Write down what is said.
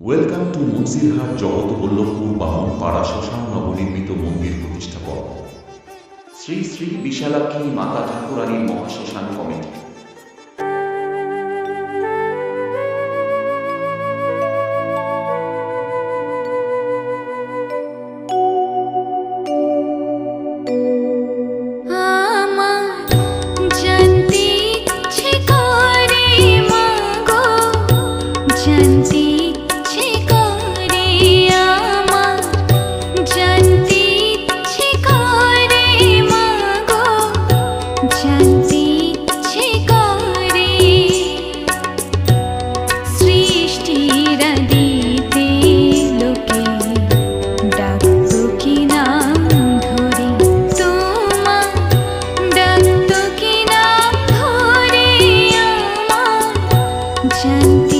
welcome to Munshirhat Jagatballavpur বাহন পাড়া শ্মশান নবনির্মিত মন্দির প্রতিষ্ঠাপক শ্রী শ্রী বিশালাক্ষী মাতা ঠাকুরানীর মহাশ্মশান কমিটি আমার cantik